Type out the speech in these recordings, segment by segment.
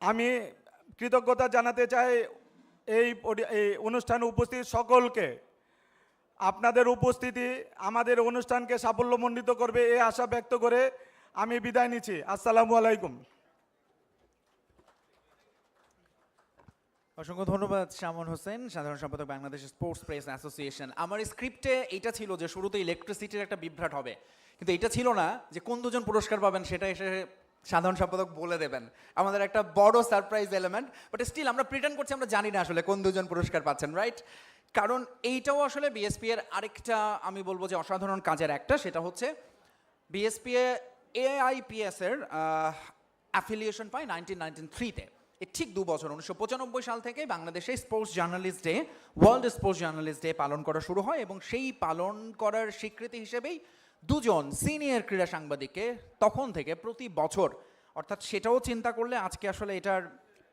আমি কৃতজ্ঞতা জানাতে চাই এই এই অনুষ্ঠানে উপস্থিত সকলকে। আপনাদের উপস্থিতি আমাদের অনুষ্ঠানকে সাফল্যমণ্ডিত করবে এই আশা ব্যক্ত করে আমি বিদায় নিচ্ছি। আসসালামু আলাইকুম। অসংখ্য ধন্যবাদ শামন হোসেন, সাধারণ সম্পাদক বাংলাদেশ স্পোর্টস প্রেস অ্যাসোসিয়েশন। আমার স্ক্রিপ্টে এটা ছিল যে শুরুতে ইলেকট্রিসিটির একটা বিভ্রাট হবে। কিন্তু এটা ছিল না যে কোন দুজন পুরস্কার পাবেন সেটা এসে সাধারণ সম্পাদক বলে দেবেন। আমাদের একটা বড় সারপ্রাইজ এলিমেন্ট বাট স্টিল আমরা প্রিটেন্ড করছি আমরা জানি না আসলে কোন দুজন পুরস্কার পাচ্ছেন রাইট কারণ এইটাও আসলে বিএসপি এর আরেকটা, আমি বলব যে অসাধারণ কাজের একটা, সেটা হচ্ছে বিএসপি এআইপিএস এর অ্যাফিলিয়েশন পায় নাইনটিন নাইনটিন থ্রিতে ঠিক দু বছর, উনিশশো পঁচানব্বই সাল থেকে বাংলাদেশে sports journalist day world sports journalist day পালন করা শুরু হয় এবং সেই পালন করার স্বীকৃতি হিসেবেই দুজন সিনিয়র ক্রীড়া সাংবাদিককে তখন থেকে প্রতি বছর, অর্থাৎ সেটাও চিন্তা করলে আজকে আসলে এটার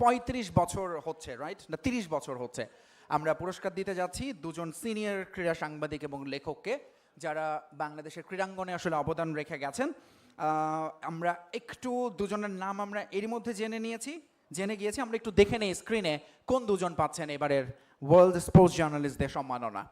পঁয়ত্রিশ বছর হচ্ছে রাইট না, তিরিশ বছর হচ্ছে। আমরা পুরস্কার দিতে যাচ্ছি দুজন সিনিয়র ক্রীড়া সাংবাদিক এবং লেখককে, যারা বাংলাদেশের ক্রীড়াঙ্গনে আসলে অবদান রেখে গেছেন। আমরা একটু দুজনের নাম আমরা এরই মধ্যে জেনে নিয়েছি। জেনে গিয়েছি, আমরা একটু দেখে নেই স্ক্রিনে কোন দুজন পাচ্ছেন এবারের ওয়ার্ল্ড স্পোর্টস জার্নালিস্টদের সম্মাননা।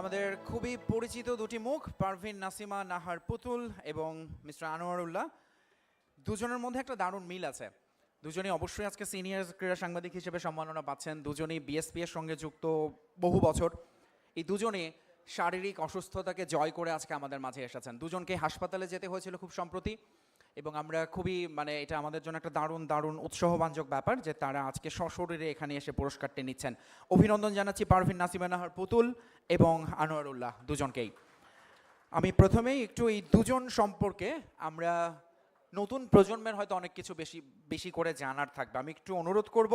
আমাদের খুবই পরিচিত দুটি মুখ, পারভিন নাসিমা নাহার পুতুল এবং মিস্টার আনোয়ারুল্লাহ। দুজনের মধ্যে একটা দারুণ মিল আছে। দুজনেই অবশ্যই আজকে সিনিয়র ক্রীড়া সাংবাদিক হিসেবে সম্মাননা পাচ্ছেন। দুজনেই বিএসপি এর সঙ্গে যুক্ত বহু বছর। এই দুজনে শারীরিক অসুস্থতাকে জয় করে আজকে আমাদের মাঝে এসেছেন। দুজনকে হাসপাতালে যেতে হয়েছিল খুব সম্প্রতি। এবং আমরা খুবই মানে এটা আমাদের জন্য একটা দারুণ দারুণ উৎসাহবাঞ্জক ব্যাপার যে তারা আজকে সশরীরে এখানে এসে পুরস্কারটি নিচ্ছেন। অভিনন্দন জানাচ্ছি পারভিন নাসিমা নাহার পুতুল এবং আনোয়ারুল্লাহ, দুজনকেই। আমি প্রথমেই একটু এই দুজন সম্পর্কে আমরা নতুন প্রজন্মের হয়তো অনেক কিছু বেশি বেশি করে জানার থাকবে। আমি একটু অনুরোধ করব,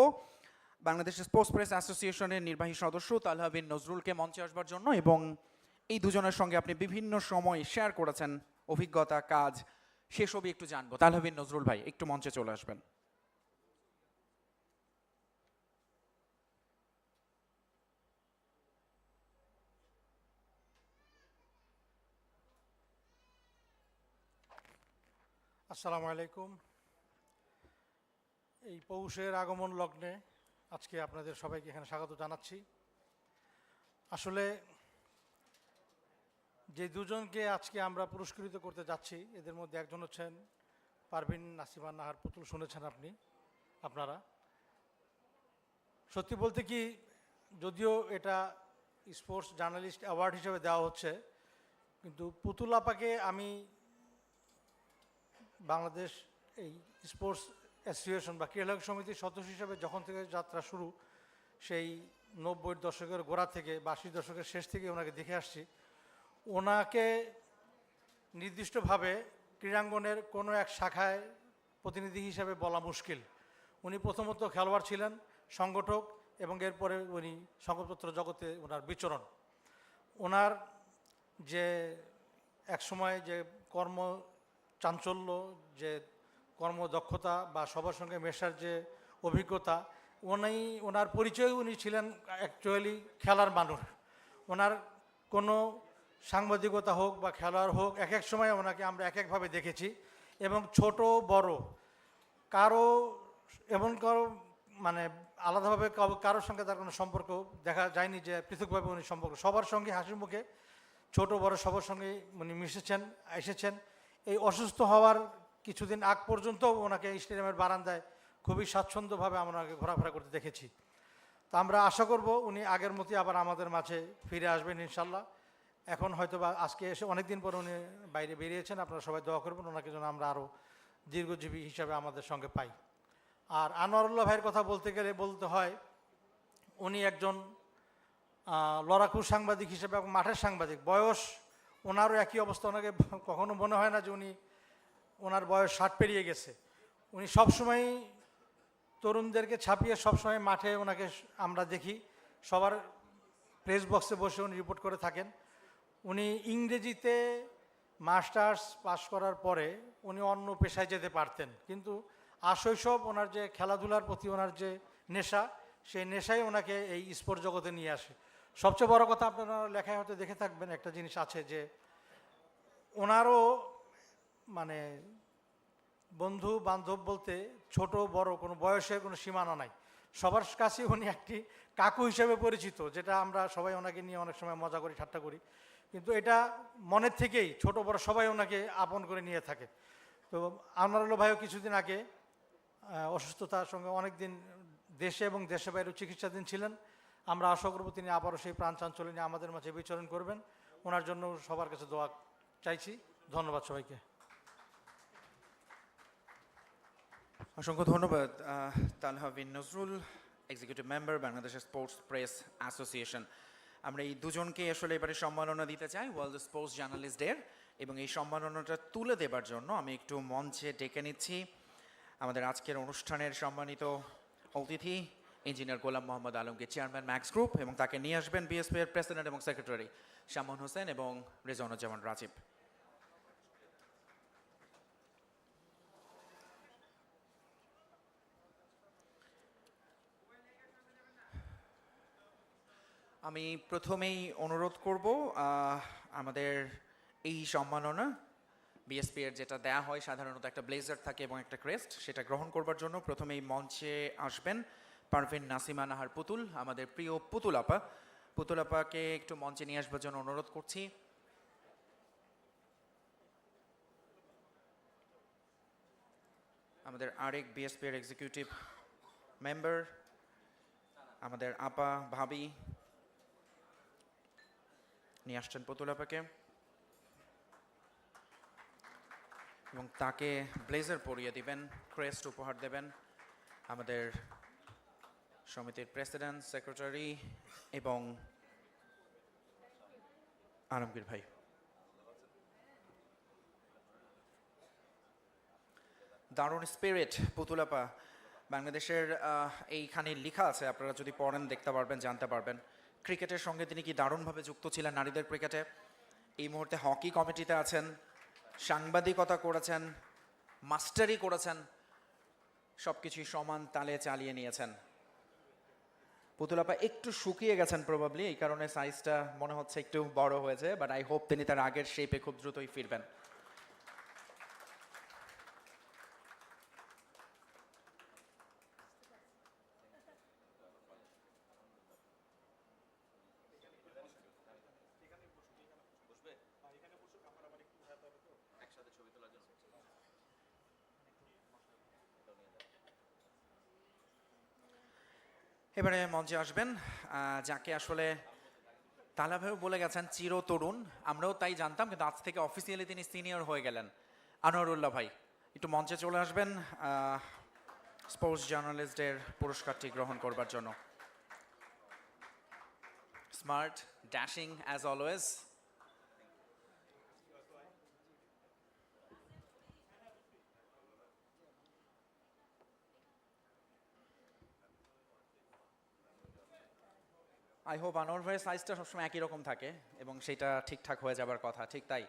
বাংলাদেশ স্পোর্টস প্রেস অ্যাসোসিয়েশনের নির্বাহী সদস্য তালহা বিন নজরুলকে মঞ্চে আসবার জন্য এবং এই দুজনের সঙ্গে আপনি বিভিন্ন সময় শেয়ার করেছেন অভিজ্ঞতা, কাজ সেসবই একটু জানব। তালহা বিন নজরুল ভাই, একটু মঞ্চে চলে আসবেন। আসসালামু আলাইকুম। এই পৌষের আগমন লগ্নে আজকে আপনাদের সবাইকে এখানে স্বাগত জানাচ্ছি। আসলে যে দুজনকে আজকে আমরা পুরস্কৃত করতে যাচ্ছি, এদের মধ্যে একজন হচ্ছেন পারভিন নাসিমা নাহার পুতুল, শুনেছেন আপনি, আপনারা। সত্যি বলতে কি, যদিও এটা স্পোর্টস জার্নালিস্ট অ্যাওয়ার্ড হিসেবে দেওয়া হচ্ছে, কিন্তু পুতুল আপাকে আমি বাংলাদেশ এই স্পোর্টস অ্যাসোসিয়েশন বা ক্রীড়া সমিতির সদস্য হিসেবে যখন থেকে যাত্রা শুরু, সেই নব্বই দশকের গোড়া থেকে বা দশকের শেষ থেকে ওনাকে দেখে আসছি। ওনাকে নির্দিষ্টভাবে ক্রীড়াঙ্গনের কোনো এক শাখায় প্রতিনিধি হিসেবে বলা মুশকিল। উনি প্রথমত খেলোয়াড় ছিলেন, সংগঠক এবং এরপরে উনি সংবাদপত্র জগতে ওনার বিচরণ। ওনার যে একসময় যে কর্ম চাঞ্চল্য, যে কর্মদক্ষতা বা সবার সঙ্গে মেশার যে অভিজ্ঞতা, উনি, ওনার পরিচয় উনি ছিলেন অ্যাকচুয়ালি খেলার মানুষ। ওনার কোনো সাংবাদিকতা হোক বা খেলোয়াড় হোক, এক এক সময় ওনাকে আমরা এক একভাবে দেখেছি এবং ছোট, বড়, কারও এমন কারও মানে আলাদাভাবে কারোর সঙ্গে তার কোনো সম্পর্ক দেখা যায়নি যে পৃথকভাবে উনি সম্পর্ক। সবার সঙ্গে হাসি মুখে, ছোট, বড় সবার সঙ্গে উনি মিশেছেন, এসেছেন। এই অসুস্থ হওয়ার কিছুদিন আগ পর্যন্ত ওনাকে স্টেডিয়ামের বারান্দায় খুবই স্বাচ্ছন্দ্যভাবে আমরা ওনাকে ঘোরাফেরা করতে দেখেছি। তা আমরা আশা করব উনি আগের মতোই আবার আমাদের মাঝে ফিরে আসবেন ইনশাল্লাহ। এখন হয়তো বা আজকে এসে অনেক দিন পর উনি বাইরে বেরিয়েছেন, আপনারা সবাই দোয়া করবেন, ওনাকে যেন আমরা আরও দীর্ঘজীবী হিসাবে আমাদের সঙ্গে পাই। আর আনোয়ারুল্লাহ ভাইয়ের কথা বলতে গেলে বলতে হয়, উনি একজন লড়াকু সাংবাদিক হিসেবে এবং মাঠের সাংবাদিক। বয়স, ওনারও একই অবস্থা, ওনাকে কখনো মনে হয় না যে উনি, ওনার বয়স ষাট পেরিয়ে গেছে। উনি সবসময় তরুণদেরকে ছাপিয়ে সবসময় মাঠে ওনাকে আমরা দেখি। সবার প্রেস বক্সে বসে উনি রিপোর্ট করে থাকেন। উনি ইংরেজিতে মাস্টার্স পাশ করার পরে উনি অন্য পেশায় যেতে পারতেন। কিন্তু আশৈশব ওনার যে খেলাধুলার প্রতি ওনার যে নেশা, সেই নেশাই ওনাকে এই স্পোর্ট জগতে নিয়ে আসে। সবচেয়ে বড় কথা আপনারা লেখায় হয়তো দেখে থাকবেন একটা জিনিস আছে যে ওনারও মানে বন্ধু, বান্ধব বলতে ছোট, বড়, কোনো বয়সের কোনো সীমানা নাই। সবার কাছে উনি একটি কাকু হিসেবে পরিচিত, যেটা আমরা সবাই ওনাকে নিয়ে অনেক সময় মজা করি, ঠাট্টা করি। কিন্তু এটা মনের থেকেই ছোট বড় সবাই ওনাকে আপন করে নিয়ে থাকে। তো আনোয়ারুল্লাহ ভাইও কিছুদিন আগে অসুস্থতার সঙ্গে অনেক দিন দেশে এবং দেশে বাইরে চিকিৎসাধীন ছিলেন। আমরা আশা করব তিনি আবারও সেই প্রাণ চাঞ্চল্য নিয়ে আমাদের মাঝে বিচরণ করবেন। ওনার জন্য সবার কাছে দোয়া চাইছি। ধন্যবাদ সবাইকে। অসংখ্য ধন্যবাদ Talha Bin Nazrul executive member Bangladesh sports press association আমরা এই দুজনকে আসলে এবারে সম্মাননা দিতে চাই ওয়ার্ল্ড স্পোর্টস জার্নালিস্ট ডের এবং এই সম্মাননাটা তুলে দেবার জন্য আমি একটু মঞ্চে ডেকে নিচ্ছি আমাদের আজকের অনুষ্ঠানের সম্মানিত অতিথি ইঞ্জিনিয়ার গোলাম মোহাম্মদ আলমকে চেয়ারম্যান ম্যাক্স গ্রুপ এবং তাকে নিয়ে আসবেন বিএসপি এর প্রেসিডেন্ট এবং সেক্রেটারি শামন হোসেন এবং রেজানুজ্জামান রাজীব। আমি প্রথমেই অনুরোধ করব আমাদের এই সম্মাননা বিএসপি এর যেটা দেয়া হয় সাধারণত একটা ব্লেজার থাকে এবং একটা ক্রেস্ট, সেটা গ্রহণ করবার জন্য প্রথমেই মঞ্চে আসবেন পারভিন নাসিমা নাহার পুতুল, আমাদের প্রিয় পুতুল আপা পুতুল আপাকে একটু মঞ্চে নিয়ে আসবার জন্য অনুরোধ করছি। আমাদের আরেক বিএসপি এর এক্সিকিউটিভ মেম্বার আমাদের আপা, ভাবি নিয়ে আসছেন পুতুল আপাকে। এবং তাকে ব্লেজার পরিয়ে দিবেন, ক্রেস্ট উপহার দেবেন আমাদের সমিতির প্রেসিডেন্ট, সেক্রেটারি এবং আলমগীর ভাই। দারুণ স্পিরিট পুতুলাপা বাংলাদেশের এইখানে লেখা আছে, আপনারা যদি পড়েন, দেখতে পারবেন, জানতে পারবেন। ক্রিকেটের সঙ্গে তিনি কি দারুণভাবে যুক্ত ছিলেন নারীদের ক্রিকেটে? এই মুহূর্তে হকি কমিটিতে আছেন, সাংবাদিকতা করেছেন, মাস্টারি করেছেন সব কিছুই সমান তালে চালিয়ে নিয়েছেন। পুতুলাপা একটু শুকিয়ে গেছেন প্রবাবলি এই কারণে সাইজটা মনে হচ্ছে একটু বড় হয়েছে বাট আই হোপ তিনি তার আগের শেপে খুব দ্রুতই ফিরবেন। এবারে মঞ্চে আসবেন যাকে আসলে তালা বলে গেছেন চির তরুণ। আমরাও তাই জানতাম, কিন্তু আজ থেকে অফিসিয়ালি তিনি সিনিয়র হয়ে গেলেন আনোয়ারুল্লাহ ভাই। একটু মঞ্চে চলে আসবেন স্পোর্টস জার্নালিস্টের পুরস্কারটি গ্রহণ করবার জন্য। Smart dashing as always I hope Anwar ভাইয়ের সাইজটা সবসময় একই রকম থাকে এবং সেটা ঠিকঠাক হয়ে যাবার কথা ঠিক তাই।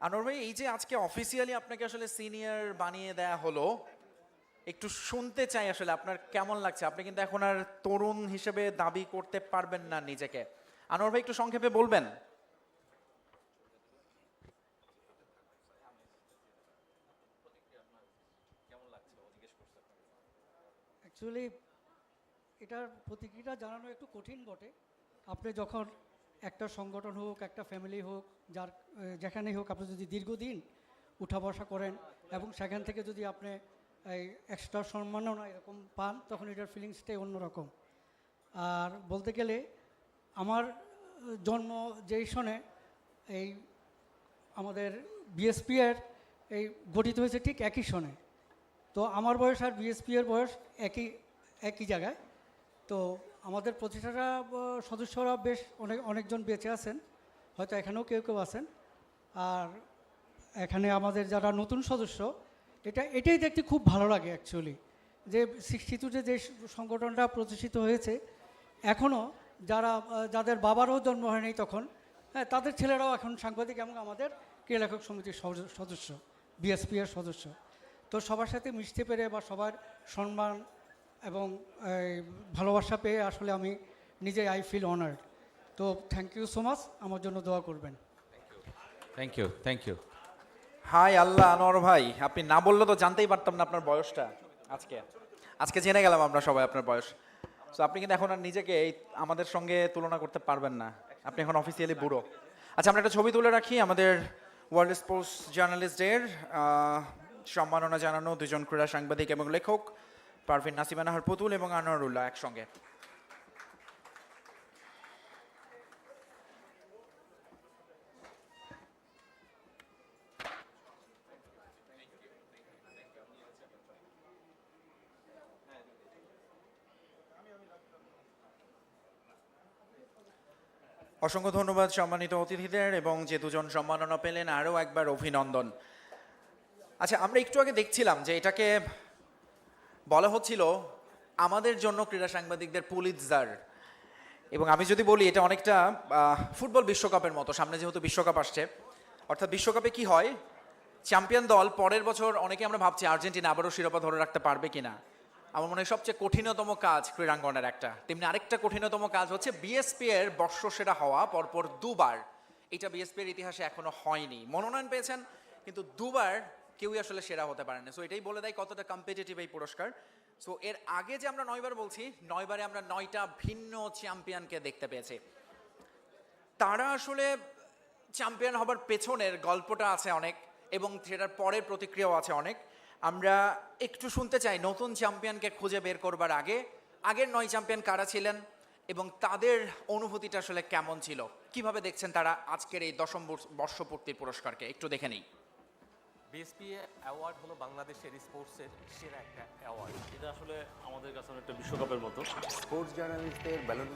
আনোয়ার ভাই এই যে আজকে অফিসিয়ালি আপনাকে আসলে সিনিয়র বানিয়ে দেয়া হলো একটু শুনতে চাই আসলে আপনার কেমন লাগছে? আপনি কিন্তু এখন আর তরুণ হিসেবে দাবি করতে পারবেন না নিজেকে। আনোয়ার ভাই একটু সংক্ষেপে বলবেন। অ্যাকচুয়ালি এটার প্রতিক্রিয়া জানানো একটু কঠিন বটে। আপনি যখন একটা সংগঠন হোক, একটা ফ্যামিলি হোক, যার যেখানেই হোক আপনি যদি দীর্ঘদিন উঠা বসা করেন এবং সেখান থেকে যদি আপনি এই এক্সট্রা সম্মাননা এরকম পান, তখন এটার ফিলিংসটাই অন্যরকম। আর বলতে গেলে, আমার জন্ম যেই সনে এই আমাদের বিএসপি এর এই গঠিত হয়েছে ঠিক একই সনে। তো আমার বয়স আর বিএসপি এর বয়স একই একই জায়গায়। তো আমাদের প্রতিষ্ঠাতা সদস্যরা বেশ অনেক, অনেকজন বেঁচে আছেন, হয়তো এখানেও কেউ কেউ আছেন। আর এখানে আমাদের যারা নতুন সদস্য, এটা, এটাই দেখতে খুব ভালো লাগে অ্যাকচুয়ালি যে সিক্সটি টুতে যে সংগঠনটা প্রতিষ্ঠিত হয়েছে এখনও যারা যাদের বাবারও জন্ম হয়নি তখন হ্যাঁ তাদের ছেলেরাও এখন সাংবাদিক এবং আমাদের ক্রীড়া লেখক সমিতির সদস্য বিএসপি এর সদস্য। তো সবার সাথে মিশতে পেরে বা সবার সম্মান এবং ভালোবাসা পেয়ে আসলে আমি নিজে আই ফিল অনার্ড তো থ্যাংক ইউ সো মাচ আমার জন্য দোয়া করবেন। Thank you thank you high আল্লাহ আনোয়ার ভাই আপনি না বললে তো জানতেই পারতাম না আপনার বয়সটা আজকে। আজকে জেনে গেলাম আমরা সবাই আপনার বয়স। তো আপনি কিন্তু এখন আর নিজেকে এই আমাদের সঙ্গে তুলনা করতে পারবেন না। আপনি এখন অফিসিয়ালি বুড়ো। আচ্ছা আমরা একটা ছবি তুলে রাখি আমাদের ওয়ার্ল্ড স্পোর্টস জার্নালিস্টদের সম্মাননা জানানো দুজন ক্রীড়া সাংবাদিক এবং লেখক। পারভিন নাসিমা নাহার পুতুল এবং আনোয়ারুল্লাহ একসঙ্গে। অসংখ্য ধন্যবাদ সম্মানিত অতিথিদের এবং যে দুজন সম্মাননা পেলেন, আরও একবার অভিনন্দন। আচ্ছা আমরা একটু আগে দেখছিলাম যে এটাকে বলা হচ্ছিল, আমাদের জন্য ক্রীড়া সাংবাদিকদের পুলিৎজার। এবং আমি যদি বলি, এটা অনেকটা ফুটবল বিশ্বকাপের মতো। সামনে যেহেতু বিশ্বকাপ আসছে, অর্থাৎ বিশ্বকাপে কি হয়, চ্যাম্পিয়ন দল পরের বছর অনেকে আমরা ভাবছি আর্জেন্টিনা আবারও শিরোপা ধরে রাখতে পারবে কিনা। আমার মনে হয় সবচেয়ে কঠিনতম কাজ ক্রীড়াঙ্গনের একটা। তেমনি আরেকটা কঠিনতম কাজ হচ্ছে বিএসপি এর বর্ষসেরা হওয়া, পরপর দুবার। এটা বিএসপি এর ইতিহাসে এখনও হয়নি। মনোনয়ন পেয়েছেন, কিন্তু দুবার কেউই আসলে সেরা হতে পারেনি সো এটাই বলে দেয় কতটা কম্পিটিটিভ এই পুরস্কার। সো এর আগে যে আমরা নয়বার বলছি, নয়বারে আমরা নয়টা ভিন্ন চ্যাম্পিয়নকে দেখতে পেয়েছি। তারা আসলে চ্যাম্পিয়ন হবার পেছনের গল্পটা আছে অনেক এবং সেটার পরের প্রতিক্রিয়াও আছে অনেক। আমরা একটু শুনতে চাই নতুন চ্যাম্পিয়নকে খুঁজে বের করবার আগে। আগের নয় চ্যাম্পিয়ন কারা ছিলেন এবং তাদের অনুভূতিটা আসলে কেমন ছিল? কীভাবে দেখছেন তারা আজকের এই দশম বর্ষ- বর্ষপূর্তির পুরস্কারকে? একটু দেখে নিই। বিএসপি অ্যাওয়ার্ড হলো বাংলাদেশের স্পোর্টসের সেরা একটা অ্যাওয়ার্ড। এটা আসলে আমাদের কাছে অনেকটা বিশ্বকাপের মতো। স্পোর্টস জার্নালিস্টদের ব্যালন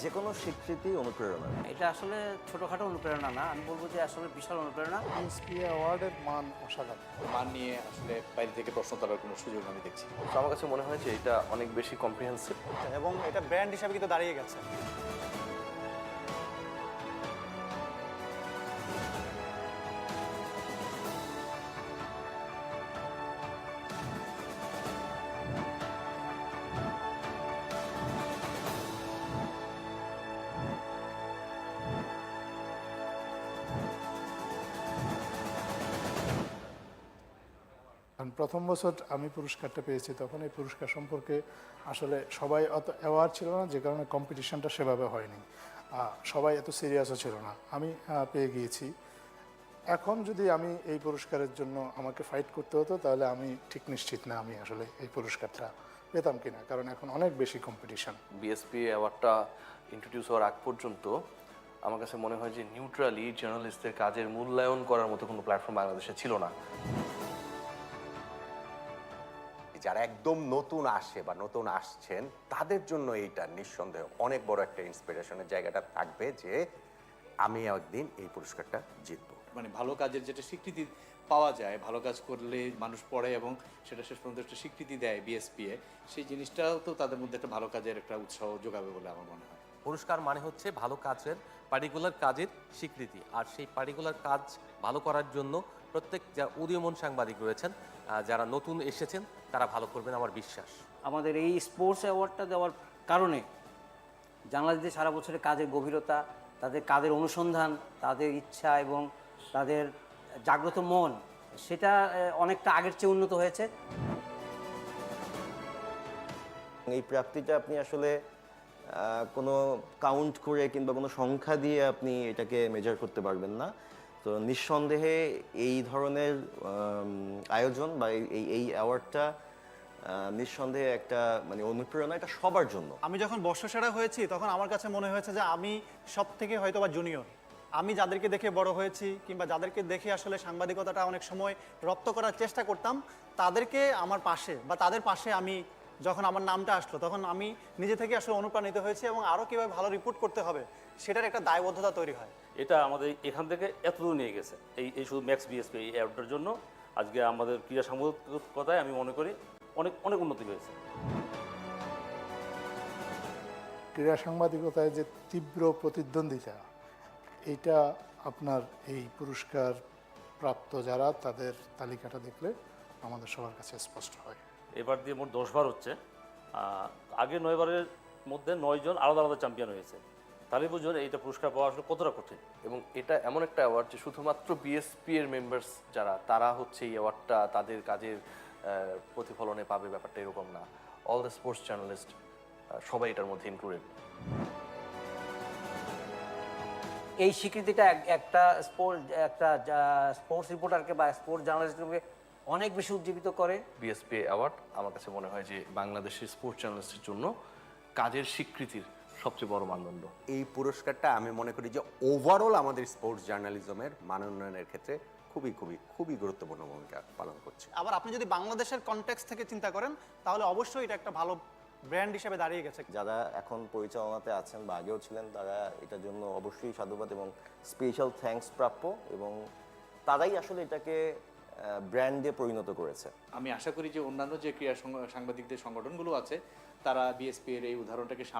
যে কোনো স্বীকৃতি অনুপ্রেরণা। এটা আসলে ছোটোখাটো অনুপ্রেরণা না আমি বলব যে আসলে বিশাল অনুপ্রেরণা। ইএসপি অ্যাওয়ার্ডের মান অসাধারণ। মান নিয়ে আসলে বাইরে থেকে প্রশ্ন তোলার কোনো সুযোগ আমি দেখছি তো আমার কাছে মনে হয় যে এটা অনেক বেশি কম্প্রিহেন্সিভ এবং এটা ব্র্যান্ড হিসাবে কিন্তু দাঁড়িয়ে গেছে। প্রথম বছর আমি পুরস্কারটা পেয়েছি, তখন এই পুরস্কার সম্পর্কে আসলে সবাই অত অ্যাওয়ার ছিল না, যে কারণে কম্পিটিশনটা সেভাবে হয়নি। সবাই এত সিরিয়াসও ছিল না। আমি পেয়ে গিয়েছি। এখন যদি আমি এই পুরস্কারের জন্য আমাকে ফাইট করতে হতো, তাহলে আমি ঠিক নিশ্চিত না আমি আসলে এই পুরস্কারটা পেতাম কিনা, কারণ এখন অনেক বেশি কম্পিটিশন বিএসপি অ্যাওয়ার্ডটা ইন্ট্রোডিউস হওয়ার আগ পর্যন্ত আমার কাছে মনে হয় যে নিউট্রালি জার্নালিস্টদের কাজের মূল্যায়ন করার মতো কোনো প্ল্যাটফর্ম বাংলাদেশে ছিল না। যারা একদম নতুন আসে বা নতুন আসছেন তাদের জন্য এইটা নিঃসন্দেহ অনেক বড় একটা ইন্সপিরেশনের জায়গাটা থাকবে যে আমি একদিন এই পুরস্কারটা জিতবো। মানে ভালো কাজের যেটা স্বীকৃতি পাওয়া যায় ভালো কাজ করলে মানুষ পড়ে এবং সেটা শেষ পর্যন্ত একটা স্বীকৃতি দেয় বিএসপি এ সেই জিনিসটাও তো তাদের মধ্যে একটা ভালো কাজের একটা উৎসাহ যোগাবে বলে আমার মনে হয়। পুরস্কার মানে হচ্ছে ভালো কাজের পার্টিকুলার কাজের স্বীকৃতি। আর সেই পার্টিকুলার কাজ ভালো করার জন্য প্রত্যেক যা উদীয়মান সাংবাদিক রয়েছেন যারা নতুন এসেছেন তারা ভালো করবেন আমার বিশ্বাস। আমাদের এই স্পোর্টস অ্যাওয়ার্ডটা দেওয়ার কারণে জার্নালিস্টদের সারা বছরের কাজের গভীরতা তাদের কাজের অনুসন্ধান তাদের ইচ্ছা এবং তাদের জাগ্রত মন সেটা অনেকটা আগের চেয়ে উন্নত হয়েছে। এই প্রাপ্তিটা আপনি আসলে কোনো কাউন্ট করে কিংবা কোনো সংখ্যা দিয়ে আপনি এটাকে মেজার করতে পারবেন না। তো নিঃসন্দেহে এই ধরনের আয়োজন বা এই- এই অ্যাওয়ার্ডটা নিঃসন্দেহে একটা মানে অনুপ্রেরণা এটা সবার জন্য। আমি যখন বর্ষসেরা হয়েছি, তখন আমার কাছে মনে হয়েছে যে আমি সব থেকে হয়তো বা জুনিয়র আমি যাদেরকে দেখে বড় হয়েছি কিংবা যাদেরকে দেখে আসলে সাংবাদিকতাটা অনেক সময় রপ্ত করার চেষ্টা করতাম, তাদেরকে আমার পাশে বা তাদের পাশে আমি যখন আমার নামটা আসলো, তখন আমি নিজে থেকে আসলে অনুপ্রাণিত হয়েছি এবং আরও কীভাবে ভালো রিপোর্ট করতে হবে, সেটার একটা দায়বদ্ধতা তৈরি হয়। এটা আমাদের এখান থেকে এতদূর নিয়ে গেছে। এই এই শুধু ম্যাক্স বিএসপি এই অ্যাওয়ার্ডটার জন্য। আজকে আমাদের ক্রীড়া সাংবাদিকতায় আমি মনে করি অনেক অনেক উন্নতি হয়েছে। ক্রীড়া সাংবাদিকতায় যে তীব্র প্রতিদ্বন্দ্বিতা এইটা আপনার এই পুরস্কার প্রাপ্ত যারা তাদের তালিকাটা দেখলে আমাদের সবার কাছে স্পষ্ট হয়। এবার দিয়ে মোট দশবার হচ্ছে। আগে নয়বারের মধ্যে নয়জন আলাদা আলাদা চ্যাম্পিয়ন হয়েছে। তাহলে বুঝুন এইটা পুরস্কার পাওয়া আসলে কতটা কঠিন? এবং এটা এমন একটা অ্যাওয়ার্ড যে শুধুমাত্র বিএসপি এর মেম্বার্স যারা তারা হচ্ছে এই অ্যাওয়ার্ডটা তাদের কাজের প্রতিফলনে পাবে ব্যাপারটা এরকম না। অল দ্য স্পোর্টস জার্নালিস্ট সবাই এটার মধ্যে ইনক্লুডেড এই স্বীকৃতিটা এক- একটা স্পোর্ট একটা স্পোর্টস রিপোর্টারকে বা স্পোর্টস জার্নালিস্টকে অনেক বেশি উজ্জীবিত করে। বিএসপি অ্যাওয়ার্ড আমার কাছে মনে হয় যে বাংলাদেশের স্পোর্টস জার্নালিস্টের জন্য কাজের স্বীকৃতির সবচেয়ে বড় মানদণ্ড। এই পুরস্কারটা আমি মনে করি যে ওভারঅল আমাদের স্পোর্টস জার্নালিজমের মান উন্নয়নের ক্ষেত্রে খুবই খুবই খুবই গুরুত্বপূর্ণ ভূমিকা পালন করছে। আবার আপনি যদি বাংলাদেশের কনটেক্সট থেকে চিন্তা করেন তাহলে অবশ্যই এটা একটা ভালো ব্র্যান্ড হিসেবে দাঁড়িয়ে গেছে। যারা এখন পরিচালনাতে আছেন বা আগেও ছিলেন তারা এটার জন্য অবশ্যই সাধুবাদ এবং স্পেশাল থ্যাঙ্কস প্রাপ্য এবং তারাই আসলে এটাকে ব্র্যান্ডে পরিণত করেছে। আমি আশা করি যে অন্যান্য যে ক্রীড়া সাংবাদিকদের সংগঠনগুলো আছে তারা বিএসপি এর এই উদাহরণটাকে সামনে